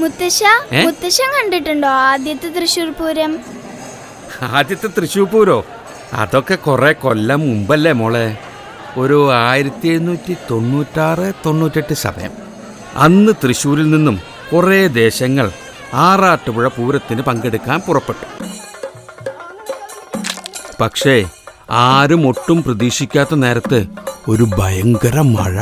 മുത്തശ്ശ? മുത്തശ്ശൻ കണ്ടിട്ടുണ്ടോ ആദ്യത്തെ തൃശ്ശൂർ പൂരം? ആദ്യത്തെ തൃശ്ശൂർ പൂരോ? അതൊക്കെ കൊറേ കൊല്ലം മുമ്പല്ലേ മോളെ? ഒരു ആയിരത്തി എഴുന്നൂറ്റി തൊണ്ണൂറ്റാറ് തൊണ്ണൂറ്റെട്ട് സമയം. അന്ന് തൃശ്ശൂരിൽ നിന്നും കുറേ ദേശങ്ങൾ ആറാട്ടുപുഴ പൂരത്തിന് പങ്കെടുക്കാൻ പുറപ്പെട്ടു. പക്ഷേ ആരും ഒട്ടും പ്രതീക്ഷിക്കാത്ത നേരത്ത് ഒരു ഭയങ്കര മഴ.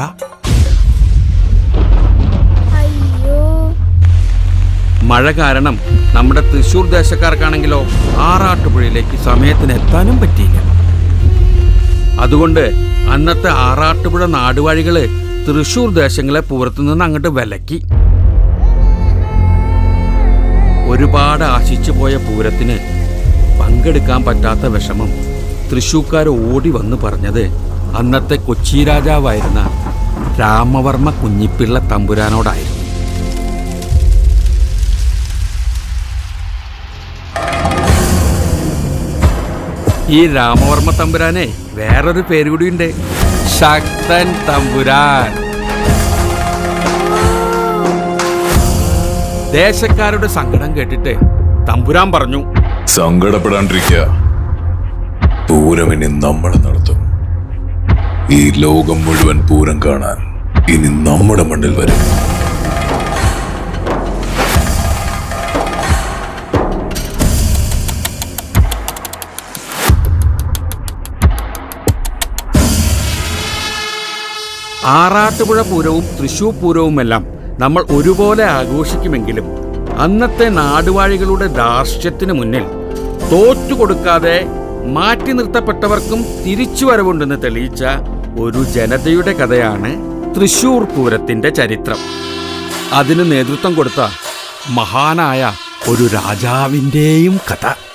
മഴ കാരണം നമ്മുടെ തൃശ്ശൂർ ദേശക്കാർക്കാണെങ്കിലോ ആറാട്ടുപുഴയിലേക്ക് സമയത്തിന് എത്താനും പറ്റിയില്ല. അതുകൊണ്ട് അന്നത്തെ ആറാട്ടുപുഴ നാടുവാഴികൾ തൃശ്ശൂർ ദേശങ്ങളെ പൂരത്തു നിന്ന് അങ്ങോട്ട് വിലക്കി. ഒരുപാട് ആശിച്ചു പോയ പൂരത്തിന് പങ്കെടുക്കാൻ പറ്റാത്ത വിഷമം തൃശ്ശൂക്കാർ ഓടി വന്ന് പറഞ്ഞത് അന്നത്തെ കൊച്ചി രാജാവായിരുന്ന രാമവർമ്മ കുഞ്ഞിപ്പിള്ള തമ്പുരാനോടായിരുന്നു. ഈ രാമവർമ്മ തമ്പുരാനെ വേറൊരു പേര് കൂടിയുണ്ട്. ശക്തൻ തമ്പുരാൻ. ദേശക്കാരുടെ സങ്കടം കേട്ടിട്ട് തമ്പുരാൻ പറഞ്ഞു. സങ്കടപ്പെടാണ്ടിരിക്കുക. നമ്മൾ നടത്തും. ഈ ലോകം മുഴുവൻ പൂരം കാണാൻ ഇനി നമ്മുടെ മണ്ണിൽ വരും. ആറാട്ടുപുഴ പൂരവും തൃശൂർ പൂരവുമെല്ലാം നമ്മൾ ഒരുപോലെ ആഘോഷിക്കുമെങ്കിലും അന്നത്തെ നാടുവാഴികളുടെ ധാർഷ്ട്യത്തിന് മുന്നിൽ തോറ്റുകൊടുക്കാതെ മാറ്റി നിർത്തപ്പെട്ടവർക്കും തിരിച്ചു വരവുണ്ടെന്ന് തെളിയിച്ച ഒരു ജനതയുടെ കഥയാണ് തൃശൂർ പൂരത്തിന്റെ ചരിത്രം. അതിന് നേതൃത്വം കൊടുത്ത മഹാനായ ഒരു രാജാവിന്റെയും കഥ.